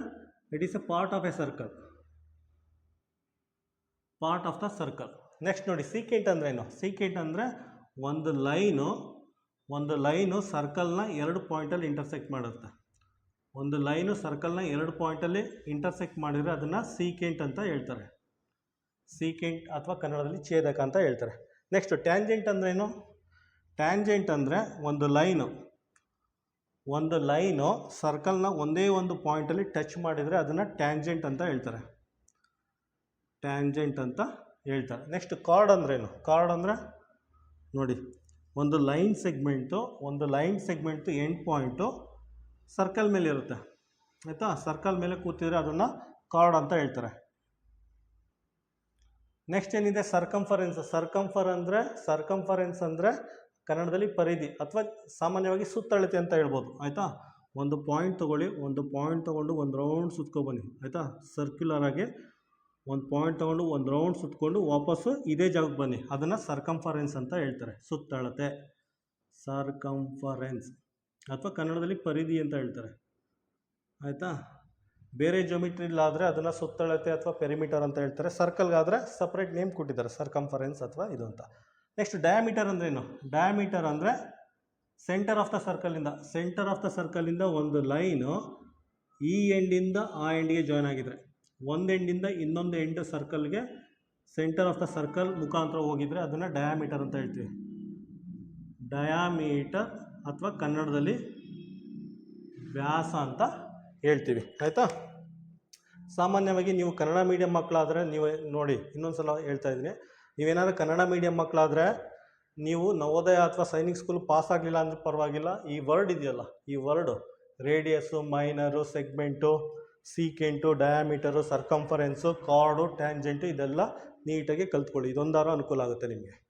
it is a part of a circle. Part of the circle. Next ನೋಡಿ ಸೀಕೆಂಟ್ ಏನು ಸೀಕೆಂಟ್ ಅಂದರೆ ಒಂದು ಲೈನು ಒಂದು ಲೈನು ಸರ್ಕಲ್ನ ಎರಡು ಪಾಯಿಂಟಲ್ಲಿ ಇಂಟರ್ಸೆಕ್ಟ್ ಮಾಡುತ್ತೆ. ಒಂದು ಲೈನು ಸರ್ಕಲ್ನ ಎರಡು ಪಾಯಿಂಟಲ್ಲಿ ಇಂಟರ್ಸೆಕ್ಟ್ ಮಾಡಿದರೆ ಅದನ್ನು ಸೀಕೆಂಟ್ ಅಂತ ಹೇಳ್ತಾರೆ. ಸೀಕೆಂಟ್ ಅಥವಾ ಕನ್ನಡದಲ್ಲಿ ಛೇದಕ ಅಂತ ಹೇಳ್ತಾರೆ. ನೆಕ್ಸ್ಟ್ ಟ್ಯಾಂಜೆಂಟ್ ಅಂದ್ರೇನು? ಟ್ಯಾಂಜೆಂಟ್ ಅಂದರೆ ಒಂದು ಲೈನು. ಒಂದು ಲೈನು ಸರ್ಕಲ್ನ ಒಂದೇ ಒಂದು ಪಾಯಿಂಟಲ್ಲಿ ಟಚ್ ಮಾಡಿದರೆ ಅದನ್ನು ಟ್ಯಾಂಜೆಂಟ್ ಅಂತ ಹೇಳ್ತಾರೆ. ಟ್ಯಾಂಜೆಂಟ್ ಅಂತ ಹೇಳ್ತಾರೆ. ನೆಕ್ಸ್ಟ್ ಕಾರ್ಡ್ ಅಂದ್ರೇನು? ಕಾರ್ಡ್ ಅಂದರೆ ನೋಡಿ, ಒಂದು ಲೈನ್ ಸೆಗ್ಮೆಂಟು ಒಂದು line segment end point circle ಮೇಲೆ ಇರುತ್ತೆ. ಆಯಿತಾ? ಸರ್ಕಲ್ ಮೇಲೆ ಕೂತಿದ್ರೆ ಅದನ್ನು ಕಾರ್ಡ್ ಅಂತ ಹೇಳ್ತಾರೆ. ನೆಕ್ಸ್ಟ್ ಏನಿದೆ? ಸರ್ಕಂಫರೆನ್ಸ್ ಸರ್ಕಂಫರ್ ಅಂದರೆ ಸರ್ಕಂಫರೆನ್ಸ್ ಅಂದರೆ ಕನ್ನಡದಲ್ಲಿ ಪರಿಧಿ ಅಥವಾ ಸಾಮಾನ್ಯವಾಗಿ ಸುತ್ತಳತೆ ಅಂತ ಹೇಳ್ಬೋದು. ಆಯಿತಾ? ಒಂದು ಪಾಯಿಂಟ್ ತೊಗೊಳ್ಳಿ, ಒಂದು ಪಾಯಿಂಟ್ ತೊಗೊಂಡು ಒಂದು ರೌಂಡ್ ಸುತ್ಕೊಬನ್ನಿ ಆಯಿತಾ? ಸರ್ಕ್ಯುಲರ್ ಆಗಿ ಒಂದು ಪಾಯಿಂಟ್ ತೊಗೊಂಡು ಒಂದು ರೌಂಡ್ ಸುತ್ತಕೊಂಡು ವಾಪಸ್ಸು ಇದೇ ಜಾಗಕ್ಕೆ ಬನ್ನಿ. ಅದನ್ನು ಸರ್ಕಂಫರೆನ್ಸ್ ಅಂತ ಹೇಳ್ತಾರೆ. ಸುತ್ತಳತೆ. ಸರ್ಕಂಫರೆನ್ಸ್ ಅಥವಾ ಕನ್ನಡದಲ್ಲಿ ಪರಿಧಿ ಅಂತ ಹೇಳ್ತಾರೆ. ಆಯಿತಾ? ಬೇರೆ ಜೊಮಿಟ್ರಿಲಾದರೆ ಅದನ್ನು ಸುತ್ತಳತೆ ಅಥವಾ ಪೆರಿಮೀಟರ್ ಅಂತ ಹೇಳ್ತಾರೆ. ಸರ್ಕಲ್ಗಾದರೆ ಸಪ್ರೇಟ್ ನೇಮ್ ಕೊಟ್ಟಿದ್ದಾರೆ. ಸರ್ಕಂಫರೆನ್ಸ್ ಅಥವಾ ಇದು ಅಂತ. ನೆಕ್ಸ್ಟ್ ಡಯಾಮೀಟರ್ ಅಂದ್ರೇನು ಡಯಾಮೀಟರ್ ಅಂದರೆ ಸೆಂಟರ್ ಆಫ್ ದ ಸರ್ಕಲಿಂದ ಸೆಂಟರ್ ಆಫ್ ದ ಸರ್ಕಲಿಂದ ಒಂದು ಲೈನು ಈ ಎಂಡಿಂದ ಆ ಎಂಡಿಗೆ ಜಾಯ್ನ್ ಆಗಿದ್ರೆ. ಒಂದು ಎಂಡಿಂದ ಇನ್ನೊಂದು ಎಂಡ್ ಸರ್ಕಲ್ಗೆ ಸೆಂಟರ್ ಆಫ್ ದ ಸರ್ಕಲ್ ಮುಖಾಂತರ ಹೋಗಿದ್ರೆ ಅದನ್ನು ಡಯಾಮೀಟರ್ ಅಂತ ಹೇಳ್ತೀವಿ. ಡಯಾಮೀಟರ್ ಅಥವಾ ಕನ್ನಡದಲ್ಲಿ ವ್ಯಾಸ ಅಂತ ಹೇಳ್ತೀವಿ. ಆಯಿತಾ? ಸಾಮಾನ್ಯವಾಗಿ ನೀವು ಕನ್ನಡ ಮೀಡಿಯಂ ಮಕ್ಕಳಾದರೆ ನೀವು ನೋಡಿ ಇನ್ನೊಂದು ಸಲ ಹೇಳ್ತಾ ಇದ್ದೀನಿ. ನೀವೇನಾದ್ರೂ ಕನ್ನಡ ಮೀಡಿಯಂ ಮಕ್ಕಳಾದರೆ ನೀವು ನವೋದಯ ಅಥವಾ ಸೈನಿಕ್ ಸ್ಕೂಲ್ ಪಾಸ್ ಆಗಲಿಲ್ಲ ಅಂದ್ರೆ ಪರವಾಗಿಲ್ಲ. ಈ ವರ್ಡ್ ಇದೆಯಲ್ಲ, ಈ word radius minor segment secant diameter circumference chord tangent ಇದೆಲ್ಲ ನೀಟಾಗಿ ಕಲ್ತ್ಕೊಳ್ಳಿ. ಇದೊಂದಾರು ಅನುಕೂಲ ಆಗುತ್ತೆ ನಿಮಗೆ.